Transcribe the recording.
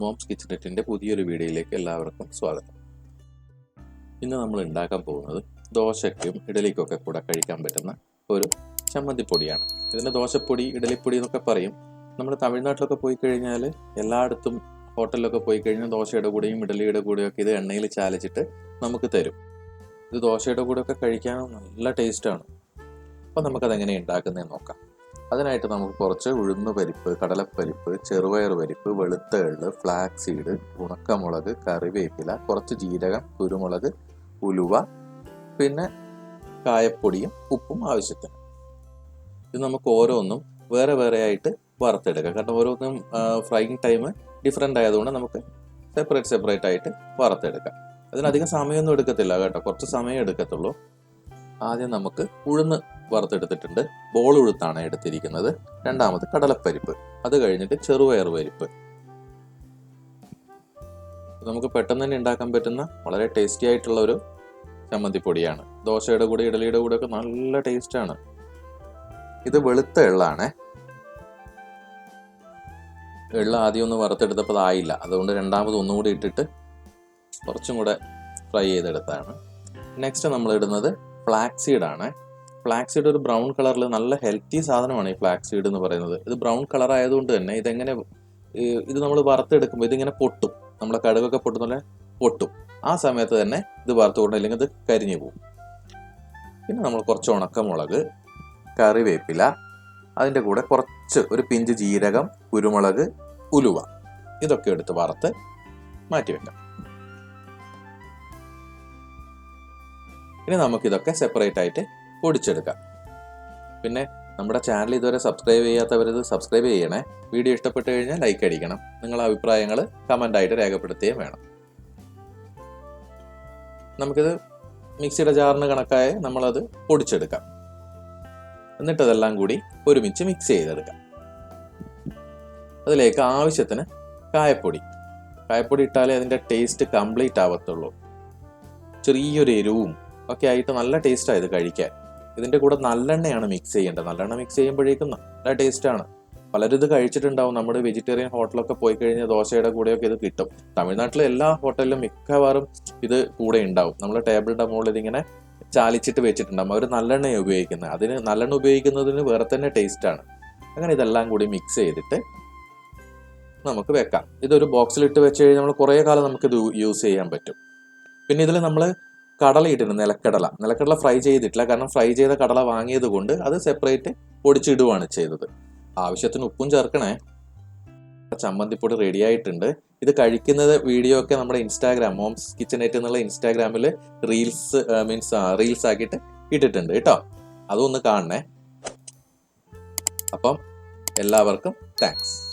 Moms കിച്ചണറ്റിന്റെ പുതിയൊരു വീഡിയോയിലേക്ക് എല്ലാവർക്കും സ്വാഗതം. ഇന്ന് നമ്മൾ ഉണ്ടാക്കാൻ പോകുന്നത് ദോശയ്ക്കും ഇഡലിക്കൊക്കെ കൂടെ കഴിക്കാൻ പറ്റുന്ന ഒരു ചമ്മന്തിപ്പൊടിയാണ്. ഇതിന്റെ ദോശപ്പൊടി ഇഡലിപ്പൊടി എന്നൊക്കെ പറയും. നമ്മൾ തമിഴ്നാട്ടിലൊക്കെ പോയി കഴിഞ്ഞാൽ എല്ലായിടത്തും ഹോട്ടലിലൊക്കെ പോയി കഴിഞ്ഞാൽ ദോശയുടെ കൂടെയും ഇഡലിയുടെ കൂടെയും ഒക്കെ ഇത് എണ്ണയിൽ ചാലിച്ചിട്ട് നമുക്ക് തരും. ഇത് ദോശയുടെ കൂടെയൊക്കെ കഴിക്കാൻ നല്ല ടേസ്റ്റാണ് അപ്പോൾ നമുക്കതെങ്ങനെ ഉണ്ടാക്കുന്നതെന്ന് നോക്കാം. അതിനായിട്ട് നമുക്ക് കുറച്ച് ഉഴുന്ന് പരിപ്പ് കടലപ്പരിപ്പ് ചെറുപയർ പരിപ്പ് വെളുത്ത എള്ള് ഫ്ലാക്സ് സീഡ് ഉണക്കമുളക് കറിവേപ്പില കുറച്ച് ജീരകം കുരുമുളക് ഉലുവ പിന്നെ കായപ്പൊടിയും ഉപ്പും ആവശ്യത്തിന്. ഇത് നമുക്ക് ഓരോന്നും വേറെ വേറെ ആയിട്ട് വറുത്തെടുക്കാം. കാരണം ഓരോന്നും ഫ്രൈയിങ് ടൈം ഡിഫറെന്റ് ആയതുകൊണ്ട് നമുക്ക് സെപ്പറേറ്റ് സെപ്പറേറ്റ് ആയിട്ട് വറുത്തെടുക്കാം. അതിനധികം സമയമൊന്നും എടുക്കത്തില്ല കേട്ടോ. കുറച്ച് സമയം എടുക്കത്തുള്ളൂ. ആദ്യം നമുക്ക് ഉഴുന്ന് വറുത്തെടുത്തിട്ടുണ്ട്. ബോൾ ഉഴുത്താണ് എടുത്തിരിക്കുന്നത്. രണ്ടാമത് കടലപ്പരിപ്പ്. അത് കഴിഞ്ഞിട്ട് ചെറുപയർ പരിപ്പ്. നമുക്ക് പെട്ടെന്ന് തന്നെ ഉണ്ടാക്കാൻ പറ്റുന്ന വളരെ ടേസ്റ്റി ആയിട്ടുള്ള ഒരു ചമ്മന്തിപ്പൊടിയാണ്. ദോശയുടെ കൂടെ ഇഡലിയുടെ കൂടെ ഒക്കെ നല്ല ടേസ്റ്റാണ് ഇത് വെളുത്ത എള്ളാണ്. എള്ള ആദ്യം ഒന്ന് വറുത്തെടുത്തപ്പോൾ ആയില്ല. അതുകൊണ്ട് രണ്ടാമത് ഒന്നുകൂടി ഇട്ടിട്ട് കുറച്ചും കൂടെ ഫ്രൈ ചെയ്തെടുത്താണ്. നെക്സ്റ്റ് നമ്മൾ ഇടുന്നത് ഫ്ലാക്സ് സീഡാണ് ഫ്ലാക്സ് സീഡ് ഒരു ബ്രൗൺ കളറിൽ നല്ല ഹെൽത്തി സാധനമാണ് ഈ ഫ്ലാക്സ് സീഡ് എന്ന് പറയുന്നത്. ഇത് ബ്രൗൺ കളർ ആയതുകൊണ്ട് തന്നെ ഇതെങ്ങനെ ഇത് നമ്മൾ വറുത്തെടുക്കുമ്പോൾ ഇതിങ്ങനെ പൊട്ടും. നമ്മളെ കടുകൊക്കെ പൊട്ടുന്ന പൊട്ടും. ആ സമയത്ത് തന്നെ ഇത് വറുത്തുകൊണ്ട് അല്ലെങ്കിൽ ഇത് കരിഞ്ഞു പോകും. പിന്നെ നമ്മൾ കുറച്ച് ഉണക്കമുളക് കറിവേപ്പില അതിന്റെ കൂടെ കുറച്ച് ഒരു പിഞ്ച് ജീരകം കുരുമുളക് ഉലുവ ഇതൊക്കെ എടുത്ത് വറുത്ത് മാറ്റി വെക്കാം. ഇനി നമുക്കിതൊക്കെ സെപ്പറേറ്റ് ആയിട്ട് പൊടിച്ചെടുക്കാം. പിന്നെ നമ്മുടെ ചാനൽ ഇതുവരെ സബ്സ്ക്രൈബ് ചെയ്യാത്തവരത് സബ്സ്ക്രൈബ് ചെയ്യണേ. വീഡിയോ ഇഷ്ടപ്പെട്ട് കഴിഞ്ഞാൽ ലൈക്ക് അടിക്കണം. നിങ്ങളുടെ അഭിപ്രായങ്ങൾ കമന്റായിട്ട് രേഖപ്പെടുത്തുകയും വേണം. നമുക്കിത് മിക്സിയുടെ ജാറിന് കണക്കായ നമ്മളത് പൊടിച്ചെടുക്കാം. എന്നിട്ട് അതെല്ലാം കൂടി ഒരുമിച്ച് മിക്സ് ചെയ്തെടുക്കാം. അതിലേക്ക് ആവശ്യത്തിന് കായപ്പൊടി. കായപ്പൊടി ഇട്ടാലേ അതിന്റെ ടേസ്റ്റ് കംപ്ലീറ്റ് ആവത്തുള്ളൂ. ചെറിയൊരു എരിവും ഒക്കെ ആയിട്ട് നല്ല ടേസ്റ്റാണ് ഇത് കഴിക്കാൻ. ഇതിന്റെ കൂടെ നല്ലെണ്ണയാണ് മിക്സ് ചെയ്യേണ്ടത്. നല്ലെണ്ണ മിക്സ് ചെയ്യുമ്പോഴേക്കും നല്ല ടേസ്റ്റാണ് പലരും ഇത് കഴിച്ചിട്ടുണ്ടാവും. നമ്മുടെ വെജിറ്റേറിയൻ ഹോട്ടലൊക്കെ പോയി കഴിഞ്ഞാൽ ദോശയുടെ കൂടെയൊക്കെ ഇത് കിട്ടും. തമിഴ്നാട്ടിലെ എല്ലാ ഹോട്ടലിലും മിക്കവാറും ഇത് കൂടെ ഉണ്ടാവും. നമ്മൾ ടേബിളിന്റെ മുകളിൽ ഇതിങ്ങനെ ചാലിച്ചിട്ട് വെച്ചിട്ടുണ്ടാവും. അവർ നല്ലെണ്ണയാണ് ഉപയോഗിക്കുന്നത്. അതിന് നല്ലെണ്ണ ഉപയോഗിക്കുന്നതിന് വേറെ തന്നെ ടേസ്റ്റാണ് അങ്ങനെ ഇതെല്ലാം കൂടി മിക്സ് ചെയ്തിട്ട് നമുക്ക് വെക്കാം. ഇതൊരു ബോക്സിലിട്ട് വെച്ച് കഴിഞ്ഞാൽ നമ്മൾ കുറേ കാലം നമുക്കിത് യൂസ് ചെയ്യാൻ പറ്റും. പിന്നെ ഇതിൽ നമ്മൾ കടല ഇട്ടിരുന്നു നിലക്കടല. നിലക്കടല ഫ്രൈ ചെയ്തിട്ടില്ല. കാരണം ഫ്രൈ ചെയ്ത കടല വാങ്ങിയത് കൊണ്ട് അത് സെപ്പറേറ്റ് പൊടിച്ചിടുവാണ് ചെയ്തത്. ആവശ്യത്തിന് ഉപ്പും ചേർക്കണേ. ചമ്മന്തിപ്പൊടി റെഡി ആയിട്ടുണ്ട്. ഇത് കഴിക്കുന്നത് വീഡിയോ ഒക്കെ നമ്മുടെ ഇൻസ്റ്റാഗ്രാം മോംസ് കിച്ചണേറ്റ് എന്നുള്ള ഇൻസ്റ്റാഗ്രാമിൽ റീൽസ് മീൻസ് റീൽസ് ആക്കിയിട്ട് ഇട്ടിട്ടുണ്ട് കേട്ടോ. അതൊന്ന് കാണണേ. അപ്പം എല്ലാവർക്കും താങ്ക്സ്